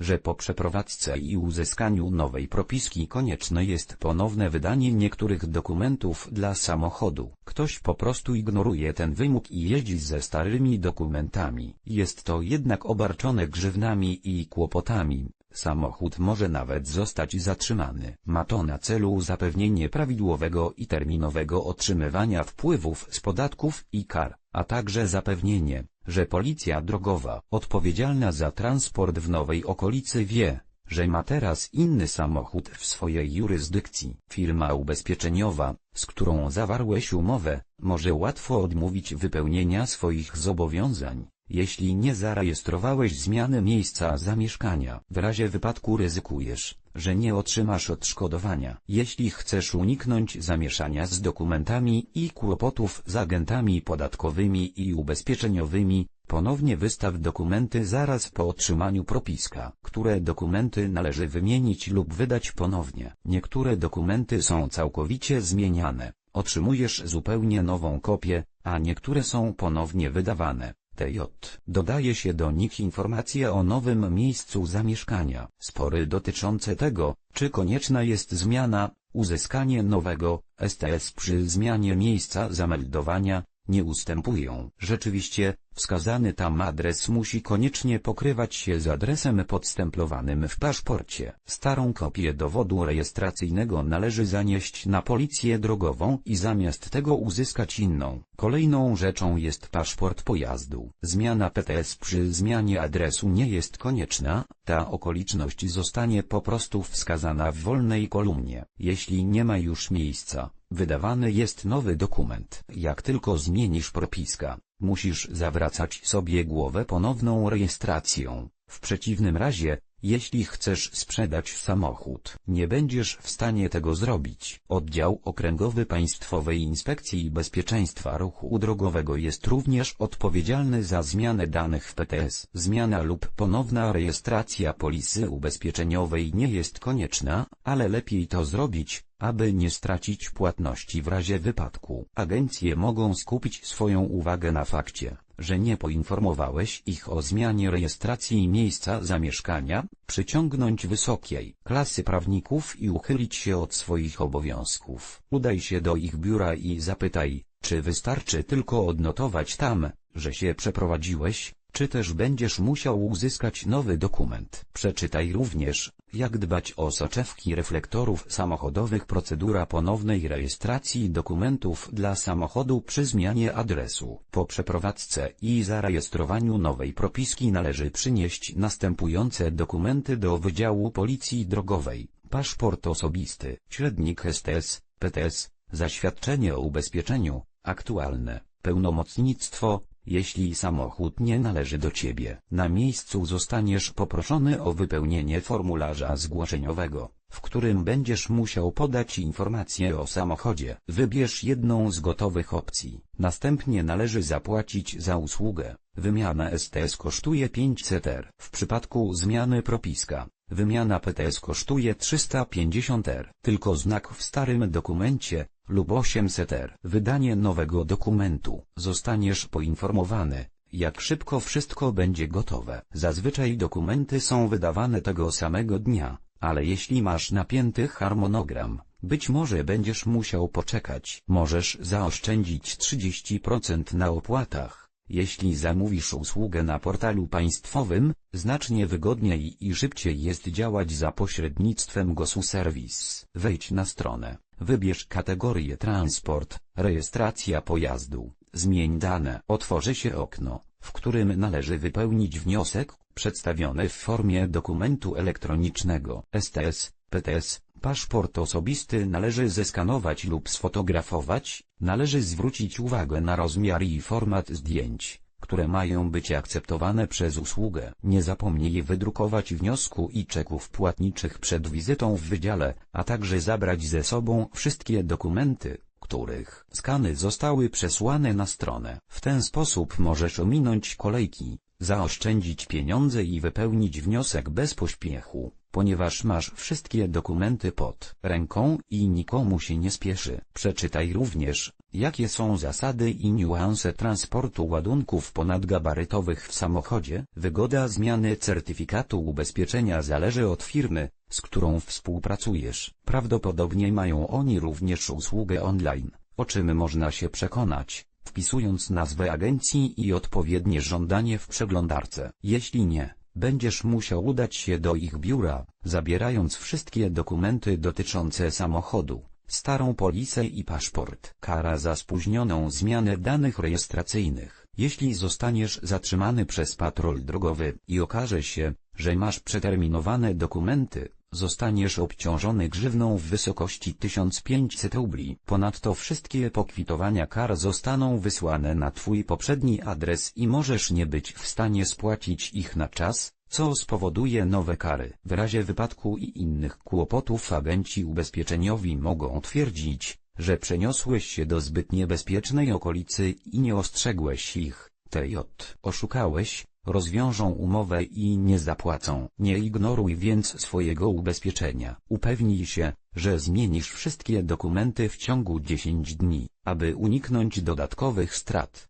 że po przeprowadzce i uzyskaniu nowej propiski konieczne jest ponowne wydanie niektórych dokumentów dla samochodu. Ktoś po prostu ignoruje ten wymóg i jeździ ze starymi dokumentami. Jest to jednak obarczone grzywnami i kłopotami. Samochód może nawet zostać zatrzymany. Ma to na celu zapewnienie prawidłowego i terminowego otrzymywania wpływów z podatków i kar, a także zapewnienie, że policja drogowa, odpowiedzialna za transport w nowej okolicy wie, że ma teraz inny samochód w swojej jurysdykcji. Firma ubezpieczeniowa, z którą zawarłeś umowę, może łatwo odmówić wypełnienia swoich zobowiązań, jeśli nie zarejestrowałeś zmiany miejsca zamieszkania. W razie wypadku ryzykujesz, że nie otrzymasz odszkodowania. Jeśli chcesz uniknąć zamieszania z dokumentami i kłopotów z agentami podatkowymi i ubezpieczeniowymi, ponownie wystaw dokumenty zaraz po otrzymaniu propiska. Które dokumenty należy wymienić lub wydać ponownie. Niektóre dokumenty są całkowicie zmieniane. Otrzymujesz zupełnie nową kopię, a niektóre są ponownie wydawane. TJ. Dodaje się do nich informacje o nowym miejscu zamieszkania. Spory dotyczące tego, czy konieczna jest zmiana, uzyskanie nowego STS przy zmianie miejsca zameldowania, nie ustępują. Rzeczywiście, wskazany tam adres musi koniecznie pokrywać się z adresem podstemplowanym w paszporcie. Starą kopię dowodu rejestracyjnego należy zanieść na policję drogową i zamiast tego uzyskać inną. Kolejną rzeczą jest paszport pojazdu. Zmiana PTS przy zmianie adresu nie jest konieczna, ta okoliczność zostanie po prostu wskazana w wolnej kolumnie. Jeśli nie ma już miejsca, wydawany jest nowy dokument. Jak tylko zmienisz propiska, musisz zawracać sobie głowę ponowną rejestracją. W przeciwnym razie, jeśli chcesz sprzedać samochód, nie będziesz w stanie tego zrobić. Oddział Okręgowy Państwowej Inspekcji Bezpieczeństwa Ruchu Drogowego jest również odpowiedzialny za zmianę danych w PTS. Zmiana lub ponowna rejestracja polisy ubezpieczeniowej nie jest konieczna, ale lepiej to zrobić, aby nie stracić płatności w razie wypadku. Agencje mogą skupić swoją uwagę na fakcie, że nie poinformowałeś ich o zmianie rejestracji miejsca zamieszkania, przyciągnąć wysokiej klasy prawników i uchylić się od swoich obowiązków. Udaj się do ich biura i zapytaj, czy wystarczy tylko odnotować tam, że się przeprowadziłeś, czy też będziesz musiał uzyskać nowy dokument. Przeczytaj również, jak dbać o soczewki reflektorów samochodowych procedura ponownej rejestracji dokumentów dla samochodu przy zmianie adresu. Po przeprowadzce i zarejestrowaniu nowej propiski należy przynieść następujące dokumenty do Wydziału Policji Drogowej. Paszport osobisty, średnik STS, PTS, zaświadczenie o ubezpieczeniu, aktualne, pełnomocnictwo, jeśli samochód nie należy do ciebie. Na miejscu zostaniesz poproszony o wypełnienie formularza zgłoszeniowego, w którym będziesz musiał podać informacje o samochodzie. Wybierz jedną z gotowych opcji. Następnie należy zapłacić za usługę. Wymiana STS kosztuje 500 R. W przypadku zmiany propiska, wymiana PTS kosztuje 350 R. Tylko znak w starym dokumencie, lub 800 R. Wydanie nowego dokumentu. Zostaniesz poinformowany, jak szybko wszystko będzie gotowe. Zazwyczaj dokumenty są wydawane tego samego dnia, ale jeśli masz napięty harmonogram, być może będziesz musiał poczekać. Możesz zaoszczędzić 30% na opłatach. Jeśli zamówisz usługę na portalu państwowym, znacznie wygodniej i szybciej jest działać za pośrednictwem GOSU Service. Wejdź na stronę, wybierz kategorię transport, rejestracja pojazdu, zmień dane. Otworzy się okno, w którym należy wypełnić wniosek, przedstawiony w formie dokumentu elektronicznego. STS, PTS, paszport osobisty należy zeskanować lub sfotografować, należy zwrócić uwagę na rozmiar i format zdjęć, które mają być akceptowane przez usługę. Nie zapomnij wydrukować wniosku i czeków płatniczych przed wizytą w wydziale, a także zabrać ze sobą wszystkie dokumenty, których skany zostały przesłane na stronę. W ten sposób możesz ominąć kolejki, zaoszczędzić pieniądze i wypełnić wniosek bez pośpiechu, ponieważ masz wszystkie dokumenty pod ręką i nikomu się nie spieszy. Przeczytaj również, jakie są zasady i niuanse transportu ładunków ponadgabarytowych w samochodzie. Wygoda zmiany certyfikatu ubezpieczenia zależy od firmy, z którą współpracujesz. Prawdopodobnie mają oni również usługę online, o czym można się przekonać, wpisując nazwę agencji i odpowiednie żądanie w przeglądarce. Jeśli nie, będziesz musiał udać się do ich biura, zabierając wszystkie dokumenty dotyczące samochodu, starą polisę i paszport. Kara za spóźnioną zmianę danych rejestracyjnych. Jeśli zostaniesz zatrzymany przez patrol drogowy i okaże się, że masz przeterminowane dokumenty, zostaniesz obciążony grzywną w wysokości 1500 rubli. Ponadto wszystkie pokwitowania kar zostaną wysłane na Twój poprzedni adres i możesz nie być w stanie spłacić ich na czas, co spowoduje nowe kary. W razie wypadku i innych kłopotów agenci ubezpieczeniowi mogą twierdzić, że przeniosłeś się do zbyt niebezpiecznej okolicy i nie ostrzegłeś ich. TJ. Oszukałeś, rozwiążą umowę i nie zapłacą. Nie ignoruj więc swojego ubezpieczenia. Upewnij się, że zmienisz wszystkie dokumenty w ciągu 10 dni, aby uniknąć dodatkowych strat.